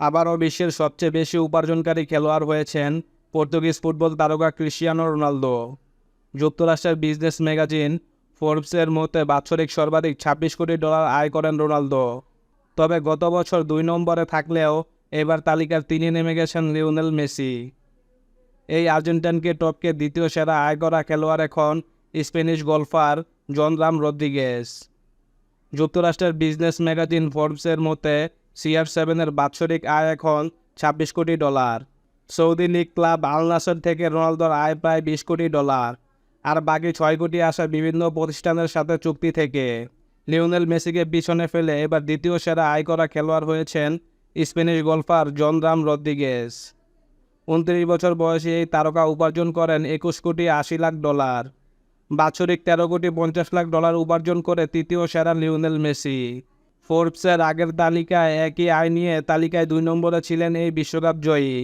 আবারও বিশ্বের সবচেয়ে বেশি উপার্জনকারী খেলোয়াড় হয়েছেন পর্তুগিজ ফুটবল তারকা ক্রিস্টিয়ানো রোনালদো। যুক্তরাষ্ট্রের বিজনেস ম্যাগাজিন ফোর্বসের মতে বাৎসরিক সর্বাধিক ছাব্বিশ কোটি ডলার আয় করেন রোনালদো। তবে গত বছর দুই নম্বরে থাকলেও এবার তালিকার তিনি নেমে গেছেন লিওনেল মেসি। এই আর্জেন্টাইনকে টপকে দ্বিতীয় সেরা আয় করা খেলোয়াড় এখন Spanish golfer Jon Rahm Rodriguez. যুক্তরাষ্ট্রের বিজনেস ম্যাগাজিন ফোর্বসের মতে সিআর সেভেনের বাৎসরিক আয় এখন ছাব্বিশ কোটি dollar. Saudi league club Al Nassr থেকে রোনালদোর আয় প্রায় বিশ কোটি ডলার, আর বাকি ছয় কোটি আসা বিভিন্ন প্রতিষ্ঠানের সাথে চুক্তি থেকে। লিওনেল মেসিকে পিছনে ফেলে এবার দ্বিতীয় সেরা আয় করা খেলোয়াড় হয়েছেন Spanish golfer Jon Rahm Rodriguez. উনত্রিশ বছর বয়সে এই তারকা উপার্জন করেন একুশ কোটি আশি লাখ ডলার। বাৎসরিক তেরো কোটি পঞ্চাশ লাখ ডলার উপার্জন করে তৃতীয় সেরা লিওনেল মেসি। ফোর্বসের আগের তালিকায় একই আয় নিয়ে তালিকায় দুই নম্বরে ছিলেন এই বিশ্বকাপ জয়ী।